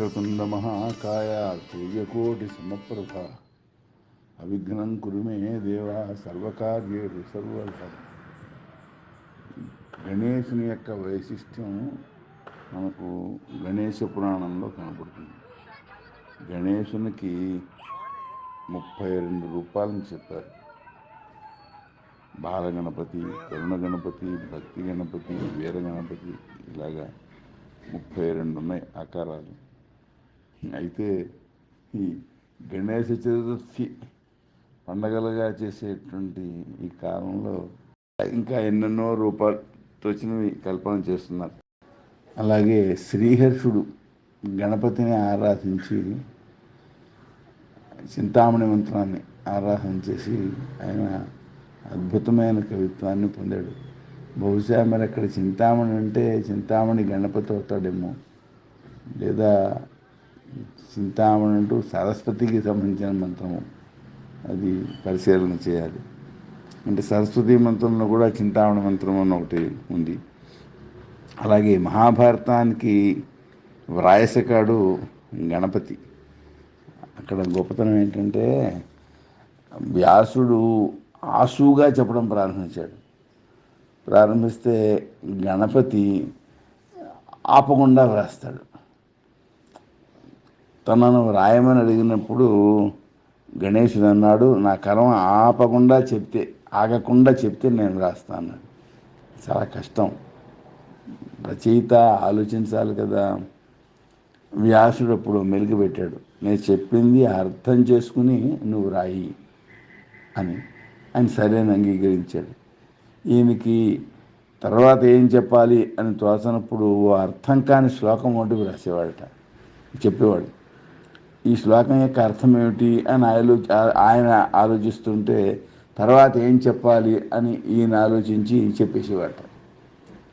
వక్రతుండ మహాకాయ సూర్యకోటి సమప్రభ అవిఘ్నం కురుమే దేవా సర్వకార్యేషు సర్వదా గణేశుని యొక్క వైశిష్ట్యం మనకు గణేశ పురాణంలో కనపడుతుంది గణేశునికి ముప్పై రెండు రూపాయలను చెప్పారు బాలగణపతి కరుణ గణపతి భక్తి గణపతి వీర గణపతి ఇలాగా ముప్పై రెండు ఉన్నాయి ఆకారాలు అయితే ఈ గణేశ చతుర్థి పండగలుగా చేసేటువంటి ఈ కాలంలో ఇంకా ఎన్నెన్నో రూపాలతో వచ్చినవి కల్పన చేస్తున్నారు. అలాగే శ్రీహర్షుడు గణపతిని ఆరాధించి చింతామణి మంత్రాన్ని ఆరాధన చేసి ఆయన అద్భుతమైన కవిత్వాన్ని పొందాడు. బహుశా మరి అక్కడ చింతామణి అంటే చింతామణి గణపతి అవుతాడేమో. లేదా చింతామణి అంటూ సరస్వతికి సంబంధించిన మంత్రము. అది పరిశీలన చేయాలి. అంటే సరస్వతి మంత్రంలో కూడా చింతామణి మంత్రం అని ఒకటి ఉంది. అలాగే మహాభారతానికి వ్రాయసకాడు గణపతి. అక్కడ గొప్పతనం ఏంటంటే వ్యాసుడు ఆసుగా చెప్పడం ప్రారంభించాడు. ప్రారంభిస్తే గణపతి ఆపకుండా వ్రాస్తాడు. తనను వ్రాయమని అడిగినప్పుడు గణేశుడు అన్నాడు నా కర్మ ఆపకుండా చెప్తే ఆగకుండా చెప్తే నేను రాస్తాను చాలా కష్టం. రచయిత ఆలోచించాలి కదా. వ్యాసుడు అప్పుడు మెలుగు పెట్టాడు. నేను చెప్పింది అర్థం చేసుకుని నువ్వు రాయి అని. ఆయన సరైన అంగీకరించాడు. ఈయనకి తర్వాత ఏం చెప్పాలి అని తోచనప్పుడు ఓ అర్థం కాని శ్లోకం ఒకటి రాసేవాడట. చెప్పేవాడు ఈ శ్లోకం యొక్క అర్థం ఏమిటి అని ఆలో ఆయన ఆలోచిస్తుంటే తర్వాత ఏం చెప్పాలి అని ఈయన ఆలోచించి చెప్పేసేవాట.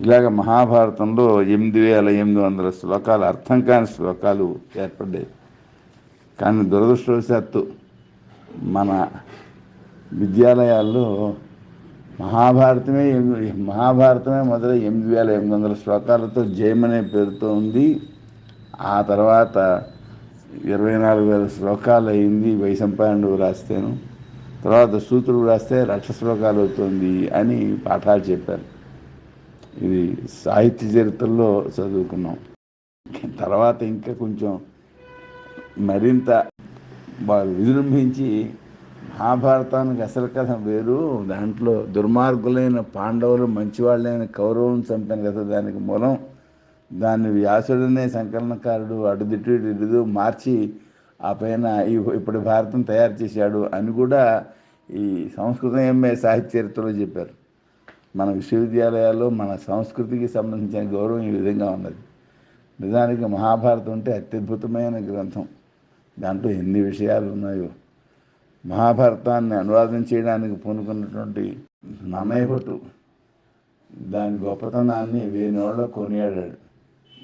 ఇలాగ మహాభారతంలో ఎనిమిది వేల ఎనిమిది వందల శ్లోకాలు అర్థం కాని శ్లోకాలు ఏర్పడ్డాయి. కానీ దురదృష్టవశాత్తు మన విద్యాలయాల్లో మహాభారతమే ఎనిమిది మహాభారతమే మొదలై ఎనిమిది వేల ఎనిమిది వందల శ్లోకాలతో జయమనే పేరుతో ఉంది. ఆ తర్వాత ఇరవై నాలుగు వేల శ్లోకాలు అయింది వైశంపాయనుడు రాస్తేను. తర్వాత సూత్రుడు రాస్తే లక్ష శ్లోకాలు అవుతుంది అని పాఠాలు చెప్పారు. ఇది సాహిత్య చరిత్రలో చదువుకున్నాం. తర్వాత ఇంకా కొంచెం మరింత వాళ్ళు విజృంభించి మహాభారతానికి అసలు కథ వేరు. దాంట్లో దుర్మార్గులైన పాండవులు మంచివాళ్ళైన కౌరవులను చంపిన కథ దానికి మూలం. దాన్ని వ్యాసుడనే సంకలనకారుడు అడుదిట్టు ఇటు మార్చి ఆ పైన ఈ ఇప్పుడు భారతం తయారు చేశాడు అని కూడా ఈ సంస్కృతం ఎంఏ సాహిత్య చరిత్రలో చెప్పారు. మన విశ్వవిద్యాలయాల్లో మన సంస్కృతికి సంబంధించిన గౌరవం ఈ విధంగా ఉన్నది. నిజానికి మహాభారతం అంటే అత్యద్భుతమైన గ్రంథం. దాంట్లో ఎన్ని విషయాలు ఉన్నాయో. మహాభారతాన్ని అనువాదం చేయడానికి పూనుకున్నటువంటి నన్నయ్య భట్టు దాని గొప్పతనాన్ని వేణోళ్ళ కొనియాడాడు.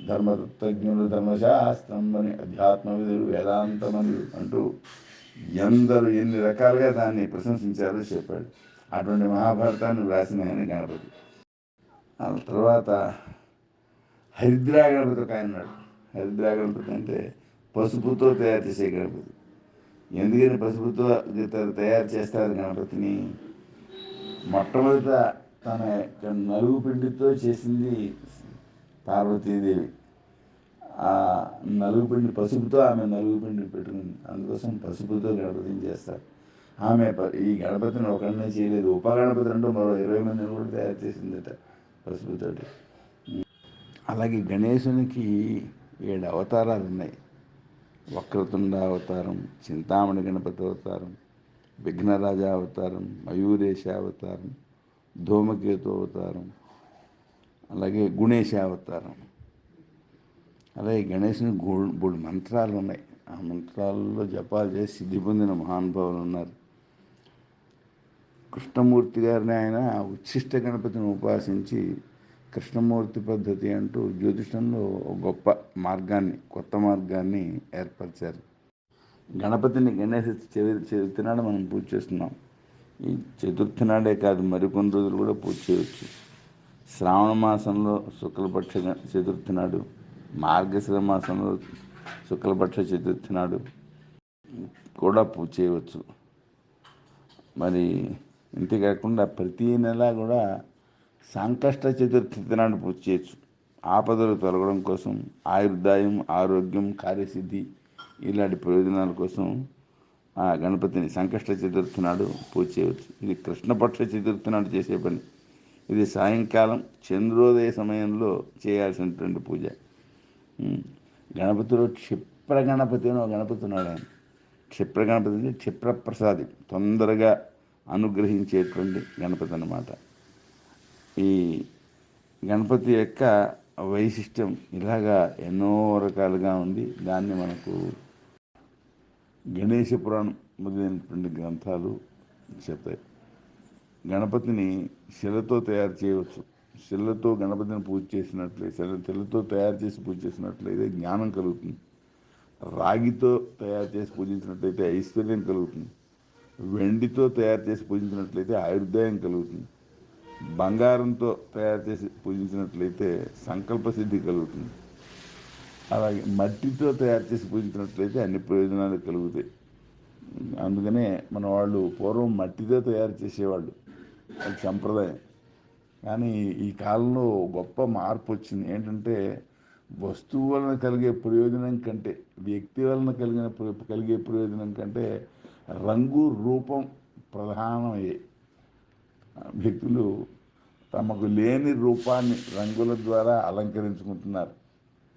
ధర్మతజ్ఞులు ధర్మశాస్త్రం అని అధ్యాత్మ విధులు వేదాంతమని అంటూ ఎందరు ఎన్ని రకాలుగా దాన్ని ప్రశంసించారో చెప్పాడు. అటువంటి మహాభారతాన్ని వ్రాసిన ఆయన గణపతి. ఆ తర్వాత హరిద్రా గణపతి ఒక ఆయన హరిద్రా గణపతి అంటే పసుపుతో తయారు చేసే గణపతి. ఎందుకని పసుపుతో తయారు చేస్తారు గణపతిని? మొట్టమొదట తన నలుగు పిండితో చేసింది పార్వతీదేవి. ఆ నలుగుపిండి పసుపుతో ఆమె నలుగుపిండి పెట్టుకుంది అందుకోసం పసుపుతో గణపతిని చేస్తారు. ఆమె ఈ గణపతిని ఒకరినే చేయలేదు. ఉప గణపతి అంటూ మరో ఇరవై మందిని కూడా తయారు చేసిందట పసుపుతోటి. అలాగే గణేశునికి ఏడు అవతారాలు ఉన్నాయి. వక్రతుండ అవతారం చింతామణి గణపతి అవతారం విఘ్నరాజ అవతారం మయూరేశ అవతారం ధూమకేతు అవతారం అలాగే గుణేశ అవతారం. అలాగే గణేశుని గో మూడు మంత్రాలు ఉన్నాయి. ఆ మంత్రాల్లో జపాలు చేసి సిద్ధి పొందిన మహానుభావులు ఉన్నారు. కృష్ణమూర్తి గారిని ఆయన ఉచ్ఛిష్ట గణపతిని ఉపాసించి కృష్ణమూర్తి పద్ధతి అంటూ జ్యోతిషంలో గొప్ప మార్గాన్ని కొత్త మార్గాన్ని ఏర్పరిచారు. గణపతిని గణేశ చవి- చతుర్థి నాడు మనం పూజ చేస్తున్నాం. ఈ చతుర్థి నాడే కాదు మరికొన్ని రోజులు కూడా పూజ చేయవచ్చు శ్రావణ మాసంలో శుక్లపక్ష చతుర్థి నాడు మార్గశిర మాసంలో శుక్లపక్ష చతుర్థి నాడు కూడా పూజ చేయవచ్చు. మరి ఇంతేకాకుండా ప్రతి నెల కూడా సంకష్ట చతుర్థి నాడు పూజ చేయొచ్చు. ఆపదలు తొలగడం కోసం ఆయుర్దాయం ఆరోగ్యం కార్యసిద్ధి ఇలాంటి ప్రయోజనాల కోసం ఆ గణపతిని సంకష్ట చతుర్థి నాడు పూజ చేయవచ్చు. ఇది కృష్ణపక్ష చతుర్థి నాడు చేసే పని. ఇది సాయంకాలం చంద్రోదయ సమయంలో చేయాల్సినటువంటి పూజ. గణపతిలో క్షిప్ర గణపతి అని ఒక గణపతి ఉన్నాడు ఆయన. క్షిప్ర గణపతి అంటే క్షిప్రప్రసాది తొందరగా అనుగ్రహించేటువంటి గణపతి అన్నమాట. ఈ గణపతి యొక్క వైశిష్టం ఇలాగా ఎన్నో రకాలుగా ఉంది. దాన్ని మనకు గణేష పురాణం మొదలైనటువంటి గ్రంథాలు చెప్తాయి. గణపతిని శిలతో తయారు చేయవచ్చు. శిలతో గణపతిని పూజ చేసినట్లయితే శిల శిలతో తయారు చేసి పూజ చేసినట్లయితే జ్ఞానం కలుగుతుంది. రాగితో తయారు చేసి పూజించినట్లయితే ఐశ్వర్యం కలుగుతుంది. వెండితో తయారు చేసి పూజించినట్లయితే ఆయుర్దాయం కలుగుతుంది. బంగారంతో తయారు చేసి పూజించినట్లయితే సంకల్ప సిద్ధి కలుగుతుంది. అలాగే మట్టితో తయారు చేసి పూజించినట్లయితే అన్ని ప్రయోజనాలు కలుగుతాయి. అందుకనే మన వాళ్ళు పూర్వం మట్టితో తయారు చేసేవాళ్ళు. అది సంప్రదాయం. కానీ ఈ కాలంలో గొప్ప మార్పు వచ్చింది. ఏంటంటే వస్తువు వలన కలిగే ప్రయోజనం కంటే వ్యక్తి వలన కలిగిన ప్ర- కలిగే ప్రయోజనం కంటే రంగు రూపం ప్రధానమయ్యాయి వ్యక్తులు తమకు లేని రూపాన్ని రంగుల ద్వారా అలంకరించుకుంటున్నారు.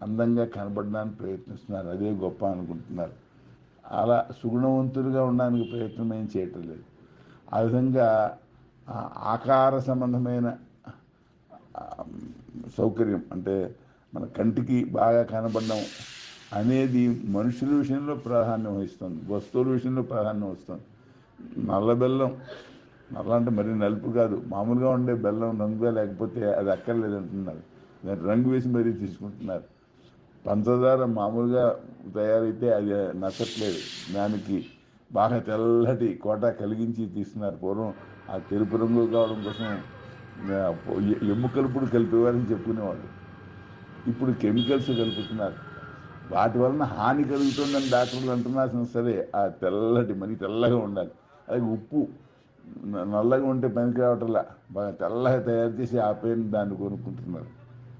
అందంగా కనబడడానికి ప్రయత్నిస్తున్నారు. అదే గొప్ప అనుకుంటున్నారు. అలా సుగుణవంతులుగా ఉండడానికి ప్రయత్నం ఏం చేయటం లేదు ఆ విధంగా ఆకార సంబంధమైన సౌకర్యం అంటే మన కంటికి బాగా కనబడడం అనేది మనుషుల విషయంలో ప్రాధాన్యం వహిస్తుంది వస్తువుల విషయంలో ప్రాధాన్యం వస్తుంది. నల్ల బెల్లం నల్ల అంటే మరీ నలుపు కాదు మామూలుగా ఉండే బెల్లం రంగుగా లేకపోతే అది అక్కర్లేదు అంటున్నారు. దాన్ని రంగు వేసి మరీ తీసుకుంటున్నారు. పంచదార మామూలుగా తయారైతే అది నచ్చట్లేదు. దానికి బాగా తెల్లటి కోట కలిగించి తీస్తున్నారు పూర్వం. ఆ తెలుపు రంగు కావడం కోసం ఎముకలు ఇప్పుడు కలిపేవారని చెప్పుకునేవాళ్ళు. ఇప్పుడు కెమికల్స్ కలుపుతున్నారు. వాటి వలన హాని కలుగుతుందని డాక్టర్లు అంటున్నా సరే ఆ తెల్లటి మరి తెల్లగా ఉండాలి. అది ఉప్పు నల్లగా ఉంటే పనికి రావట్లా. బాగా తెల్లగా తయారు చేసి ఆ పేరుని దాన్ని కొనుక్కుంటున్నారు.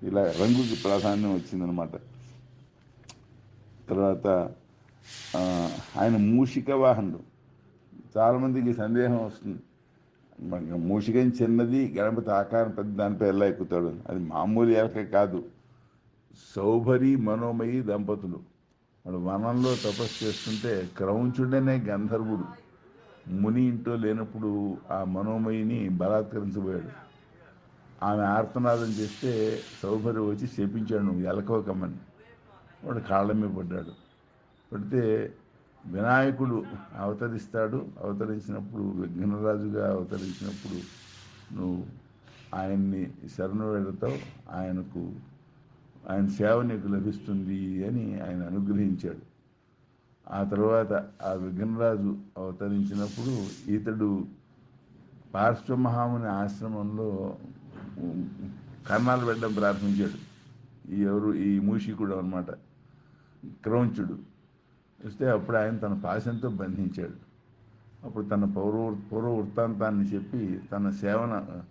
ఇలా రంగుకి ప్రాధాన్యం వచ్చిందనమాట తర్వాత ఆయన మూషిక వాహనుడు. చాలామందికి సందేహం వస్తుంది. మూషికం చిన్నది గణపతి ఆకారం పెద్ద దానిపై ఎలా ఎక్కుతాడు అది మామూలు ఎలక కాదు. సౌభరి మనోమయి దంపతులు. వాడు వనంలో తపస్సు చేస్తుంటే క్రౌంచుడనే గంధర్వుడు. ముని ఇంట్లో లేనప్పుడు ఆ మనోమయిని బలాత్కరించబోయాడు. ఆమె ఆర్తనాదం చేస్తే సౌభరి వచ్చి శపించాడు నువ్వు ఎలకోకమని వాడు కాళ్ళ మీద పడ్డాడు. పడితే వినాయకుడు అవతరిస్తాడు. అవతరించినప్పుడు విఘ్నరాజుగా అవతరించినప్పుడు నువ్వు ఆయన్ని శరణు వెళతావు ఆయనకు ఆయన సేవ నీకు లభిస్తుంది అని ఆయన అనుగ్రహించాడు. ఆ తర్వాత ఆ విఘ్నరాజు అవతరించినప్పుడు ఇతడు పార్శ్వమహాముని ఆశ్రమంలో కర్ణాలు పెట్టడం ప్రారంభించాడు ఈ ఎవరు ఈ మూషికుడు అనమాట క్రౌంచుడు. ఇస్తే అప్పుడు ఆయన తన పాశంతో బంధించాడు. అప్పుడు తన పౌర పూర్వ వృత్తాంతాన్ని చెప్పి తన సేవన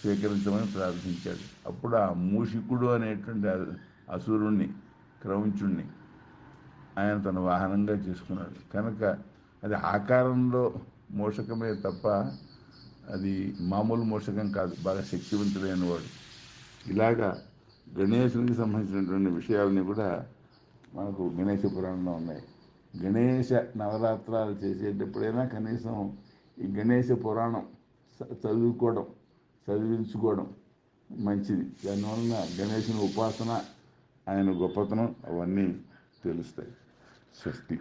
స్వీకరించమని ప్రార్థించాడు. అప్పుడు ఆ మూషికుడు అనేటువంటి అసురుణ్ణి క్రౌంచుణ్ణి ఆయన తన వాహనంగా చేసుకున్నాడు. కనుక అది ఆకారంలో మోషకమే తప్ప అది మామూలు మోషకం కాదు బాగా శక్తివంతుడైన వాడు. ఇలాగా గణేశునికి సంబంధించినటువంటి విషయాలని కూడా మనకు గణేశ పురాణంలో ఉన్నాయి. గణేష నవరాత్రాలు చేసేటప్పుడైనా కనీసం ఈ గణేష పురాణం చదువుకోవడం చదివించుకోవడం మంచిది. దానివలన గణేశుని ఉపాసన ఆయన గొప్పతనం అవన్నీ తెలుస్తాయి. స్వస్తి.